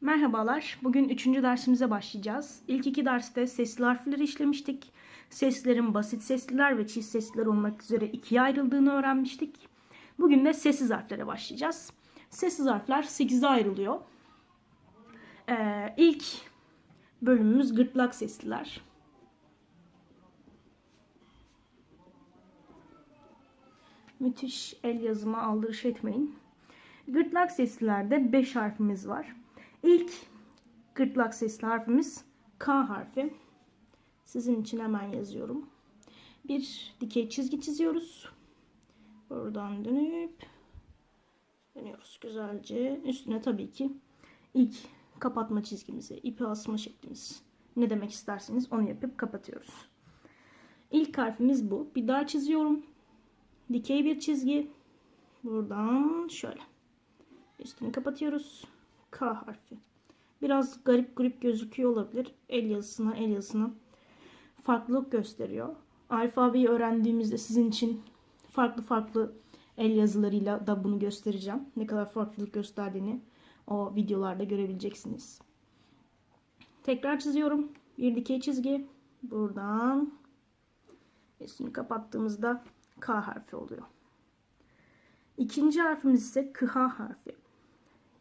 Merhabalar. Bugün üçüncü dersimize başlayacağız. İlk iki derste sesli harfleri işlemiştik. Seslerin basit sesliler ve çift sesliler olmak üzere ikiye ayrıldığını öğrenmiştik. Bugün de sessiz harflere başlayacağız. Sessiz harfler 8'e ayrılıyor. Ee, ilk bölümümüz gırtlak sesliler. Müthiş el yazıma aldırış etmeyin. Gırtlak seslilerde 5 harfimiz var. İlk gırtlak sesli harfimiz K harfi. Sizin için hemen yazıyorum. Bir dikey çizgi çiziyoruz. Buradan dönüp dönüyoruz güzelce. Üstüne tabii ki ilk kapatma çizgimizi, ipi asma şeklimiz ne demek isterseniz onu yapıp kapatıyoruz. İlk harfimiz bu. Bir daha çiziyorum. Dikey bir çizgi. Buradan şöyle. Üstünü kapatıyoruz. K harfi. Biraz garip grup gözüküyor olabilir. El yazısına el yazısına farklılık gösteriyor. Alfabeyi öğrendiğimizde sizin için farklı farklı el yazılarıyla da bunu göstereceğim. Ne kadar farklılık gösterdiğini o videolarda görebileceksiniz. Tekrar çiziyorum. Bir dikey çizgi. Buradan üstünü kapattığımızda K harfi oluyor. İkinci harfimiz ise KH harfi.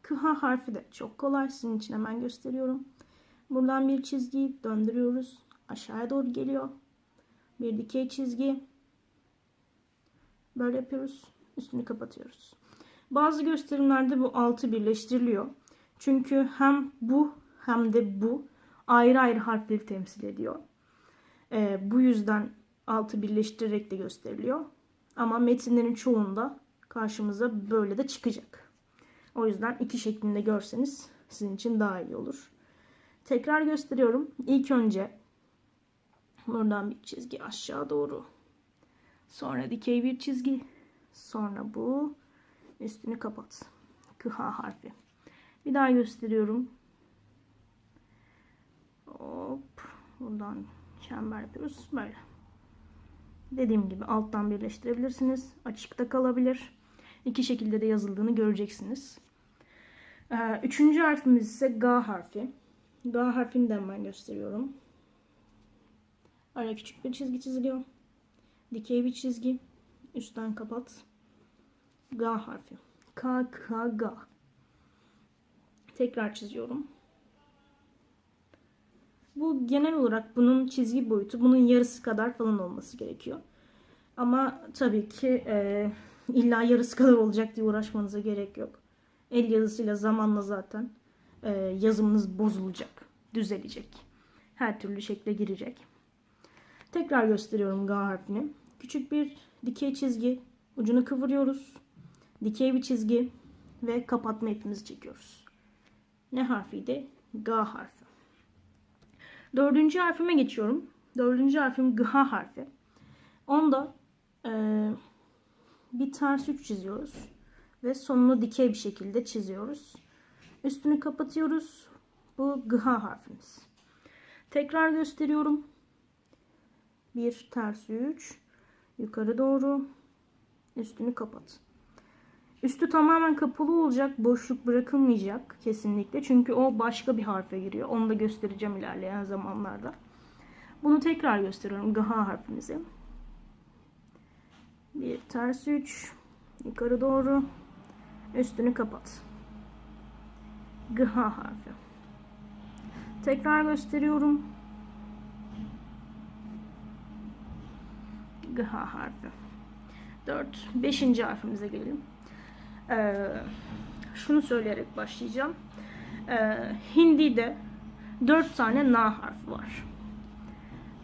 KH harfi de çok kolay. Sizin için hemen gösteriyorum. Buradan bir çizgi döndürüyoruz. Aşağıya doğru geliyor. Bir dikey çizgi. Böyle yapıyoruz. Üstünü kapatıyoruz. Bazı gösterimlerde bu altı birleştiriliyor. Çünkü hem bu hem de bu ayrı ayrı harfleri temsil ediyor. Ee, bu yüzden altı birleştirerek de gösteriliyor. Ama metinlerin çoğunda karşımıza böyle de çıkacak. O yüzden iki şeklinde görseniz sizin için daha iyi olur. Tekrar gösteriyorum. İlk önce buradan bir çizgi aşağı doğru. Sonra dikey bir çizgi. Sonra bu. Üstünü kapat. KH harfi. Bir daha gösteriyorum. Hop. Buradan çember yapıyoruz. Böyle. Dediğim gibi alttan birleştirebilirsiniz. Açıkta kalabilir. İki şekilde de yazıldığını göreceksiniz. Ee, Üçüncü harfimiz ise G harfi. G harfini de hemen gösteriyorum. Araya küçük bir çizgi çiziliyor. Dikey bir çizgi. Üstten kapat. G harfi. K, K, G. Tekrar çiziyorum. Bu genel olarak bunun çizgi boyutu bunun yarısı kadar falan olması gerekiyor. Ama tabii ki e, illa yarısı kadar olacak diye uğraşmanıza gerek yok. El yazısıyla zamanla zaten e, yazımınız bozulacak, düzelecek. Her türlü şekle girecek. Tekrar gösteriyorum G harfini. Küçük bir dikey çizgi, ucunu kıvırıyoruz. Dikey bir çizgi ve kapatma ipimizi çekiyoruz. Ne harfiydi? G harfi. Dördüncü harfime geçiyorum. Dördüncü harfim G harfi. Onda e, bir ters üç çiziyoruz. Ve sonunu dikey bir şekilde çiziyoruz. Üstünü kapatıyoruz. Bu G harfimiz. Tekrar gösteriyorum. Bir ters üç. Yukarı doğru. Üstünü kapat. Üstü tamamen kapalı olacak. Boşluk bırakılmayacak kesinlikle. Çünkü o başka bir harfe giriyor. Onu da göstereceğim ilerleyen zamanlarda. Bunu tekrar gösteriyorum. G harfimizi. Bir ters üç. Yukarı doğru. Üstünü kapat. G harfi. Tekrar gösteriyorum. G harfi. 4. 5. harfimize gelelim. Ee, şunu söyleyerek başlayacağım. Ee, Hindi'de 4 tane na harfi var.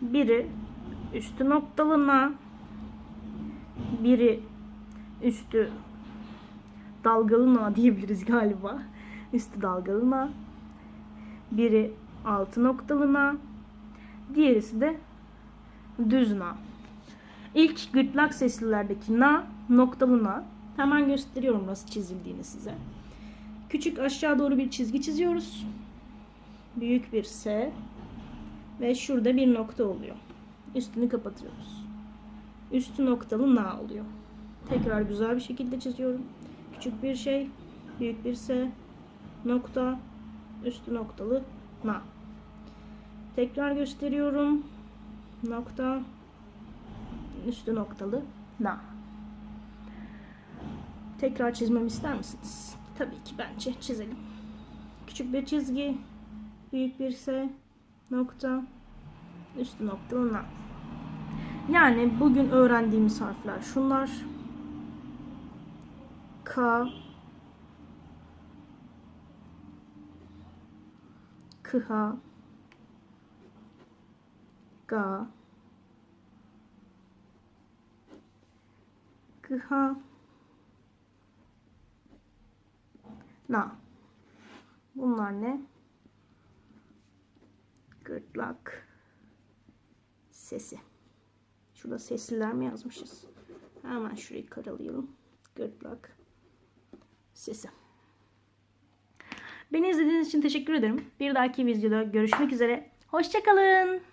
Biri üstü noktalı na, biri üstü dalgalı na diyebiliriz galiba. Üstü dalgalı na. Biri altı noktalı na. Diğerisi de düz na. İlk gırtlak seslilerdeki na noktalı na. Hemen gösteriyorum nasıl çizildiğini size. Küçük aşağı doğru bir çizgi çiziyoruz. Büyük bir S ve şurada bir nokta oluyor. Üstünü kapatıyoruz. Üstü noktalı na oluyor. Tekrar güzel bir şekilde çiziyorum. Küçük bir şey, büyük bir S, nokta, üstü noktalı na. Tekrar gösteriyorum. Nokta üstü noktalı na. Tekrar çizmemi ister misiniz? Tabii ki bence çizelim. Küçük bir çizgi, büyük bir S, nokta, üstü noktalı na. Yani bugün öğrendiğimiz harfler şunlar. K, Kıha, Ga, Kıha, Na. Bunlar ne? Gırtlak sesi. Şurada sesliler mi yazmışız? Hemen şurayı karalayalım. Gırtlak sesi. Beni izlediğiniz için teşekkür ederim. Bir dahaki videoda görüşmek üzere. Hoşçakalın.